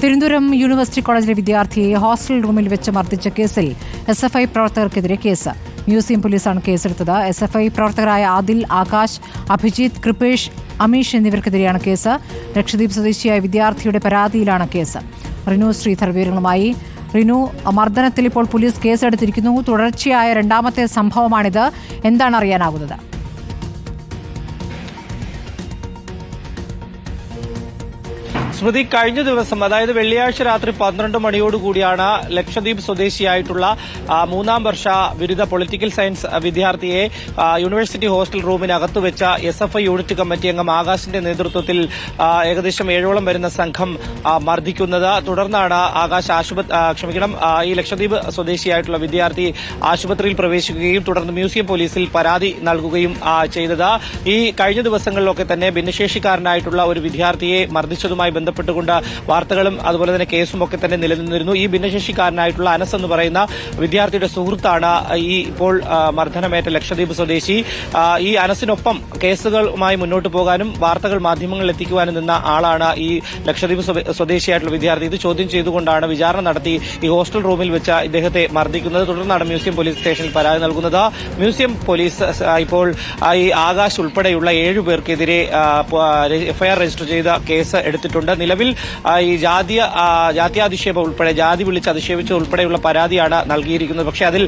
Thiruvananthapuram university കോളേജിലെ വിദ്യാർത്ഥിയെ hostel റൂമിൽ വെച്ച് മർദ്ദിച്ച കേസിൽ എസ് എഫ് ഐ പ്രവർത്തകർക്കെതിരെ കേസ്. മ്യൂസിയം പോലീസാണ് കേസെടുത്തത്. എസ് എഫ് ഐ പ്രവർത്തകരായ ആദിൽ ആകാശ് അഭിജിത്ത് കൃപേഷ് അമീഷ് എന്നിവർക്കെതിരെയാണ് കേസ്. ലക്ഷദ്വീപ് സ്വദേശിയായ വിദ്യാർത്ഥിയുടെ പരാതിയിലാണ് കേസ്. റിനു ശ്രീധർ വിവരങ്ങളുമായി. റിനു മർദ്ദനത്തിൽ ഇപ്പോൾ പോലീസ് കേസെടുത്തിരിക്കുന്നു. തുടർച്ചയായ രണ്ടാമത്തെ സംഭവമാണിത്. എന്താണ് അറിയാനാകുന്നത് സ്മൃതി കഴിഞ്ഞ ദിവസം അതായത് വെള്ളിയാഴ്ച രാത്രി പന്ത്രണ്ട് മണിയോടുകൂടിയാണ് ലക്ഷദ്വീപ് സ്വദേശിയായിട്ടുള്ള മൂന്നാം വർഷ ബിരുദ പൊളിറ്റിക്കൽ സയൻസ് വിദ്യാർത്ഥിയെ യൂണിവേഴ്സിറ്റി ഹോസ്റ്റൽ റൂമിനകത്ത് വെച്ച S F I unit committee അംഗം ആകാശിന്റെ നേതൃത്വത്തിൽ ഏകദേശം ഏഴോളം വരുന്ന സംഘം മർദ്ദിക്കുന്നത്. തുടർന്നാണ് ആകാശ് ക്ഷമിക്കണം ഈ ലക്ഷദ്വീപ് സ്വദേശിയായിട്ടുള്ള വിദ്യാർത്ഥി ആശുപത്രിയിൽ പ്രവേശിക്കുകയും തുടർന്ന് മ്യൂസിയം പോലീസിൽ പരാതി നൽകുകയും ചെയ്തത്. ഈ കഴിഞ്ഞ ദിവസങ്ങളിലൊക്കെ തന്നെ ഭിന്നശേഷിക്കാരനായിട്ടുള്ള ഒരു വിദ്യാർത്ഥിയെ മർദ്ദിച്ചതുമായി ബന്ധപ്പെട്ടുകൊണ്ട് വാർത്തകളും അതുപോലെ തന്നെ കേസും ഒക്കെ തന്നെ നിലനിന്നിരുന്നു. ഈ ഭിന്നശേഷിക്കാരനായിട്ടുള്ള അനസ് എന്ന് പറയുന്ന വിദ്യാർത്ഥിയുടെ സുഹൃത്താണ് ഈ ഇപ്പോൾ മർദ്ദനമേറ്റ ലക്ഷദ്വീപ് സ്വദേശി. ഈ അനസിനൊപ്പം കേസുകളുമായി മുന്നോട്ട് പോകാനും വാർത്തകൾ മാധ്യമങ്ങളിൽ എത്തിക്കുവാനും നിന്ന ആളാണ് ഈ ലക്ഷദ്വീപ് സ്വദേ- സ്വദേശിയായിട്ടുള്ള വിദ്യാർത്ഥി. ഇത് ചോദ്യം ചെയ്തുകൊണ്ടാണ് വിചാരണ നടത്തി ഈ ഹോസ്റ്റൽ റൂമിൽ വെച്ച ഇദ്ദേഹത്തെ മർദ്ദിക്കുന്നത്. തുടർന്നാണ് മ്യൂസിയം പോലീസ് സ്റ്റേഷനിൽ പരാതി നൽകുന്നത്. മ്യൂസിയം പോലീസ് ഇപ്പോൾ ഈ ആകാശ് ഉൾപ്പെടെയുള്ള ഏഴു പേർക്കെതിരെ എഫ്ഐആർ രജിസ്റ്റർ ചെയ്ത കേസ് എടുത്തിട്ടുണ്ട്. നിലവിൽ ഈ ജാതീയ ആ, ജാത്യാധിക്ഷേപം ഉൾപ്പെടെ ജാതി വിളിച്ച് അധിക്ഷേപിച്ചത് ഉൾപ്പെടെയുള്ള പരാതിയാണ് നൽകിയിരിക്കുന്നത്. പക്ഷേ അതിൽ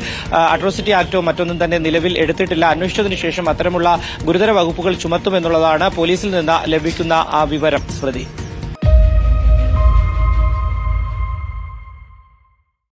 അട്രോസിറ്റി ആക്ടോ മറ്റൊന്നും തന്നെ നിലവിൽ എടുത്തിട്ടില്ല. അന്വേഷിച്ചതിന് ശേഷം അത്തരമുള്ള ഗുരുതര വകുപ്പുകൾ ചുമത്തുമെന്നുള്ളതാണ് പോലീസിൽ നിന്ന് ലഭിക്കുന്ന ആ വിവരം സ്മൃതി.